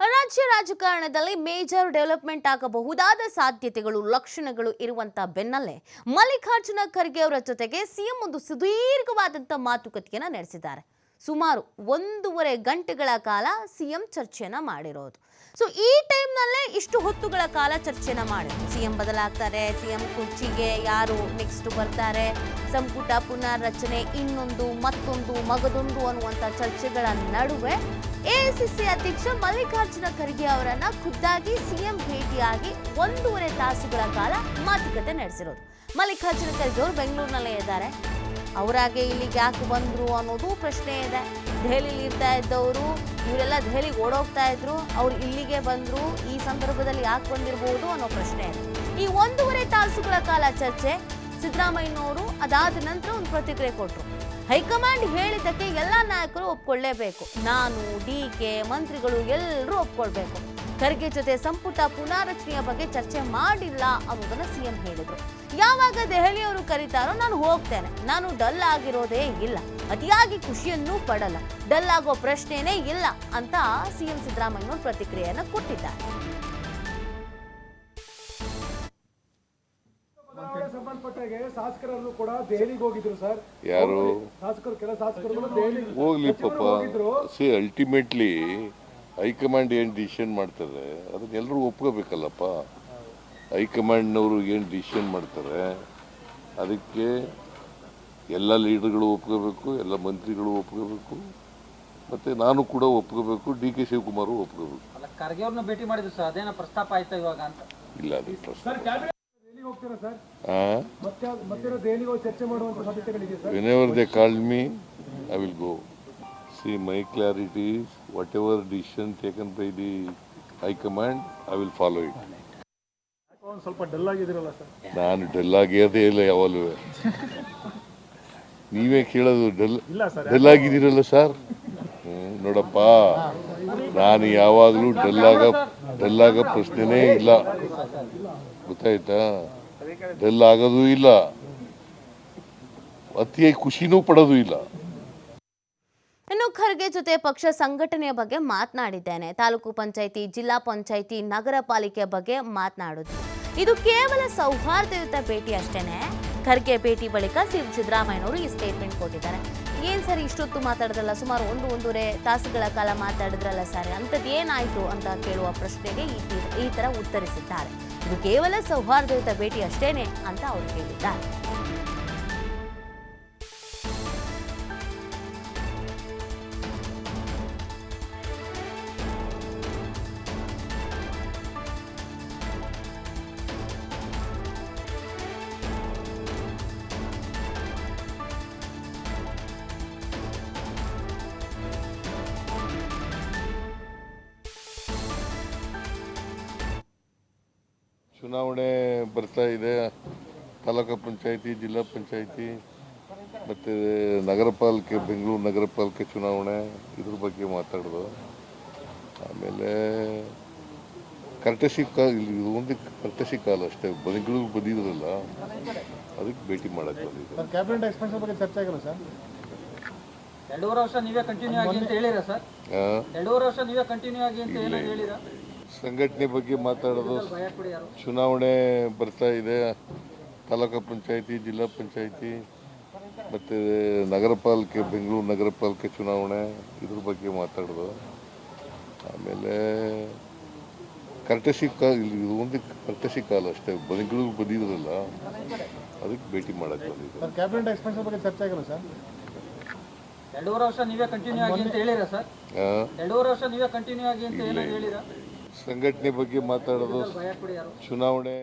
ರಾಜ್ಯ ರಾಜಕಾರಣದಲ್ಲಿ major development ಆಗಬಹುದಾದ ಸಾಧ್ಯತೆಗಳು, ಲಕ್ಷಣಗಳು ಇರುವಂತಹ ಬೆನ್ನಲ್ಲೇ ಮಲ್ಲಿಕಾರ್ಜುನ ಖರ್ಗೆ ಅವರ ಜೊತೆಗೆ ಸಿಎಂ ಒಂದು ಸುದೀರ್ಘವಾದಂಥ ಮಾತುಕತೆಯನ್ನು ನಡೆಸಿದ್ದಾರೆ. ಸುಮಾರು ಒಂದೂವರೆ ಗಂಟೆಗಳ ಕಾಲ ಸಿಎಂ ಚರ್ಚೆಯನ್ನ ಮಾಡಿರೋದು. ಸೊ ಈ ಟೈಮ್ನಲ್ಲೇ ಇಷ್ಟು ಹೊತ್ತುಗಳ ಕಾಲ ಚರ್ಚೆನ ಮಾಡಿ ಸಿಎಂ ಬದಲಾಗ್ತಾರೆ, ಸಿಎಂ ಕುರ್ಚಿಗೆ ಯಾರು ನೆಕ್ಸ್ಟ್ ಬರ್ತಾರೆ, ಸಂಪುಟ ಪುನರ್ರಚನೆ ಇನ್ನೊಂದು ಮತ್ತೊಂದು ಮಗದೊಂದು ಅನ್ನುವಂಥ ಚರ್ಚೆಗಳ ನಡುವೆ ಎಐಸಿಸಿ ಅಧ್ಯಕ್ಷ ಮಲ್ಲಿಕಾರ್ಜುನ ಖರ್ಗೆ ಅವರನ್ನ ಖುದ್ದಾಗಿ ಸಿಎಂ ಭೇಟಿಯಾಗಿ ಒಂದೂವರೆ ತಾಸುಗಳ ಕಾಲ ಮಾತುಕತೆ ನಡೆಸಿರೋದು. ಮಲ್ಲಿಕಾರ್ಜುನ ಖರ್ಗೆ ಅವರು ಬೆಂಗಳೂರಿನಲ್ಲೇ ಇದ್ದಾರೆ. ಅವರಾಗೆ ಇಲ್ಲಿಗೆ ಯಾಕೆ ಬಂದರು ಅನ್ನೋದು ಪ್ರಶ್ನೆ ಇದೆ. ದೆಹಲಿಲಿ ಇರ್ತಾ ಇದ್ದವರು, ಇವರೆಲ್ಲ ದೆಹಲಿಗೆ ಓಡೋಗ್ತಾ ಇದ್ರು, ಅವ್ರು ಇಲ್ಲಿಗೆ ಬಂದರು, ಈ ಸಂದರ್ಭದಲ್ಲಿ ಯಾಕೆ ಬಂದಿರಬಹುದು ಅನ್ನೋ ಪ್ರಶ್ನೆ ಇದೆ. ಈ ಒಂದೂವರೆ ತಾಸುಗಳ ಕಾಲ ಚರ್ಚೆ ಸಿದ್ದರಾಮಯ್ಯನವರು ಅದಾದ ನಂತರ ಒಂದು ಪ್ರತಿಕ್ರಿಯೆ ಕೊಟ್ಟರು ಹೈಕಮಾಂಡ್ ಹೇಳಿದ್ದಕ್ಕೆ ಎಲ್ಲ ನಾಯಕರು ಒಪ್ಕೊಳ್ಳೇಬೇಕು. ನಾನು, ಡಿ ಕೆ, ಮಂತ್ರಿಗಳು ಎಲ್ಲರೂ ಒಪ್ಕೊಳ್ಬೇಕು. ಖರ್ಗೆ ಜೊತೆ ಸಂಪುಟ ಪುನಾರಚನೆಯ ಬಗ್ಗೆ ಚರ್ಚೆ ಮಾಡಿಲ್ಲ ಅನ್ನೋದನ್ನ ಸಿಎಂ ಹೇಳಿದ್ರು. ಯಾವಾಗ ದೆಹಲಿಯವರು ಕರೀತಾರೋ ನಾನು ಹೋಗ್ತೇನೆ. ನಾನು ಡಲ್ ಆಗಿರೋದೇ ಇಲ್ಲ. ಅತಿಯಾಗಿ ಖುಷಿಯನ್ನೂ ಪಡಲ್ಲ. ಡಲ್ ಆಗೋ ಪ್ರಶ್ನೆನೇ ಇಲ್ಲ ಅಂತ ಸಿಎಂ ಸಿದ್ದರಾಮಯ್ಯ ಪ್ರತಿಕ್ರಿಯೆಯನ್ನು ಕೊಟ್ಟಿದ್ದಾರೆ. ಸಂಬಂಧಪಟ್ಟಾಗೆ ಶಾಸಕರನ್ನು ಕೂಡ ದೆಹಲಿಗೆ ಹೋಗಿದ್ರು ಸರ್. ಯಾರು? ಶಾಸಕರು ಕೆಲ ಶಾಸಕರು ದೆಹಲಿಗೆ ಹೋಗ್ಲಿ ಪಾಪ ಹೋಗಿದ್ರು. ಸಿ ಅಲ್ಟಿಮೇಟ್ಲಿ ಹೈಕಮಾಂಡ್ ಏನ್ ಡಿಸಿಷನ್ ಮಾಡ್ತಾರೆ ಅದನ್ನ ಎಲ್ಲರೂ ಒಪ್ಕೋಬೇಕಲ್ಲಪ್ಪ. ಹೈಕಮಾಂಡ್ನವರು ಏನ್ ಡಿಸಿಷನ್ ಮಾಡ್ತಾರೆ? ಅದಕ್ಕೆ ಎಲ್ಲ ಲೀಡರ್ಗಳು ಒಪ್ಕೋಬೇಕು ಎಲ್ಲ ಮಂತ್ರಿಗಳು ಒಪ್ಕೋಬೇಕು ಮತ್ತೆ ನಾನು ಕೂಡ ಒಪ್ಕೋಬೇಕು ಡಿ ಕೆ ಶಿವಕುಮಾರ್ ಒಪ್ಕೋಬೇಕು. ಅಲ್ಲ ಖರ್ಗೆ ಅವ್ರನ್ನ ಭೇಟಿ ಮಾಡಿದ್ರು ಸರ್. ಅದೇನೋ ಪ್ರಸ್ತಾಪ ಆಯ್ತಾ ಇವಾಗ ಅಂತ. ಇಲ್ಲ ಅದು ಪ್ರಶ್ನೆ whenever they call me I will go see my clarity whatever decision taken by the high command I will follow it ಸ್ವಲ್ಪ ಡಲ್ ಆಗಿದ್ರಲ್ಲ ಸರ್? ನಾನು ಡಲ್ ಆಗಿರದೇ ಇಲ್ಲ ಯಾವಾಗಲೂ. ನೀವೇ ಕೇಳೋದು ಡಲ್ ಡಲ್ ಆಗಿದ್ದೀರಲ್ಲ ಸರ್? ನೋಡಪ್ಪ ನಾನು ಯಾವಾಗಲೂ ಡಲ್ಲಾಗ ಆಗ ಪ್ರಶ್ನೆನೇ ಇಲ್ಲ. ಗೊತ್ತಾಯ್ತಾ? ಡೆಲ್ ಆಗೋದು ಇಲ್ಲ. ಅತಿಯಾಗಿ ಖುಷಿನೂ ಪಡೋದು ಇಲ್ಲ. ಇನ್ನು ಖರ್ಗೆ ಜೊತೆ ಪಕ್ಷ ಸಂಘಟನೆಯ ಬಗ್ಗೆ ಮಾತನಾಡಿದ್ದೇನೆ. ತಾಲೂಕು ಪಂಚಾಯಿತಿ, ಜಿಲ್ಲಾ ಪಂಚಾಯಿತಿ, ನಗರ ಪಾಲಿಕೆ ಬಗ್ಗೆ ಮಾತನಾಡುದು. ಇದು ಕೇವಲ ಸೌಹಾರ್ದಯುತ ಭೇಟಿ ಅಷ್ಟೇನೆ ಖರ್ಗೆ ಭೇಟಿ ಬಳಿಕ ಸಿ ಸಿದ್ದರಾಮಯ್ಯನವರು ಈ ಸ್ಟೇಟ್ಮೆಂಟ್ ಕೊಟ್ಟಿದ್ದಾರೆ. ಏನ್ ಸರ್ ಇಷ್ಟೊತ್ತು ಮಾತಾಡಿದ್ರಲ್ಲ ಸುಮಾರು ಒಂದು, ಒಂದೂವರೆ ತಾಸುಗಳ ಕಾಲ ಮಾತಾಡಿದ್ರಲ್ಲ ಸರ್? ಅಂಥದ್ದು ಏನಾಯ್ತು ಅಂತ ಕೇಳುವ ಪ್ರಶ್ನೆಗೆ ಈ ಈ ತರ ಉತ್ತರಿಸಿದ್ದಾರೆ. ಇದು ಕೇವಲ ಸೌಹಾರ್ದಯುತ ಭೇಟಿ ಅಷ್ಟೇನೆ ಅಂತ ಅವರು ಹೇಳಿದ್ದಾರೆ. ಚುನಾವಣೆ ಬರ್ತಾ ಇದೆ. ತಾಲೂಕು ಪಂಚಾಯಿತಿ ಜಿಲ್ಲಾ ಪಂಚಾಯಿತಿ ಮತ್ತು ನಗರ ಪಾಲಿಕೆ ಬೆಂಗಳೂರು ನಗರ ಪಾಲಿಕೆ ಚುನಾವಣೆ ಇದ್ರ ಬಗ್ಗೆ ಮಾತಾಡೋದು. ಆಮೇಲೆ ಕರ್ಟಸಿ ಕಾಲ್ ಇಲ್ಲಿ ಇದು ಒಂದು ಕರ್ಟಸಿ ಕಾಲ ಅಷ್ಟೇ. ಬೆಂಗಳೂರು ಬಂದಿದ್ರಲ್ಲ ಅದಕ್ಕೆ ಭೇಟಿ ಮಾಡಕ್ಕೆ ಬಂದಿದ್ದೆ. ಸರ್ ಕ್ಯಾಬಿನೆಟ್ ಎಕ್ಸ್ಪೆನ್ಷನ್ ಬಗ್ಗೆ ಚರ್ಚೆ ಆಗಿಲ್ಲ ಸರ್? ಎರಡೂವರೆ ವರ್ಷ ನೀವೇ ಕಂಟಿನ್ಯೂ ಆಗಿ ಅಂತ ಹೇಳಿರಾ ಸರ್? ಎರಡೂವರೆ ವರ್ಷ ನೀವೇ ಕಂಟಿನ್ಯೂ ಆಗಿ ಅಂತ ಏನೋ ಹೇಳಿರಾ? ಸಂಘಟನೆ ಬಗ್ಗೆ ಮಾತಾಡೋದು ಚುನಾವಣೆ ಬರ್ತಾ ಇದೆ. ತಾಲೂಕು ಪಂಚಾಯಿತಿ ಜಿಲ್ಲಾ ಪಂಚಾಯಿತಿ ಮತ್ತು ನಗರ ಪಾಲಿಕೆ ಬೆಂಗಳೂರು ನಗರ ಪಾಲಿಕೆ ಚುನಾವಣೆ ಇದ್ರ ಬಗ್ಗೆ ಮಾತಾಡೋದು. ಆಮೇಲೆ ಕರ್ಟಸಿ ಕಾಲ್ ಇಲ್ಲಿ ಇದು ಒಂದು ಕರ್ಟಸಿ ಕಾಲ್ ಅಷ್ಟೇ. ಬೆಂಗಳೂರು ಬಂದಿದ್ರಲ್ಲ ಅದಕ್ಕೆ ಭೇಟಿ ಮಾಡಕ್ಕೆ ಬಂದಿದ್ದೆ. ಸರ್ ಕ್ಯಾಬಿನೆಟ್ ಎಕ್ಸ್ಪೆನ್ಷನ್ ಬಗ್ಗೆ ಚರ್ಚೆ ಆಗಿಲ್ಲ ಸರ್? ಎರಡೂವರೆ ವರ್ಷ ನೀವೇ ಕಂಟಿನ್ಯೂ ಆಗಿ ಅಂತ ಹೇಳಿರಾ ಸರ್? ಎರಡೂವರೆ ವರ್ಷ ನೀವೇ ಕಂಟಿನ್ಯೂ ಆಗಿ ಅಂತ ಹೇಳಿರಾ? ಸಂಘಟನೆ ಬಗ್ಗೆ ಮಾತಾಡೋದು ಚುನಾವಣೆ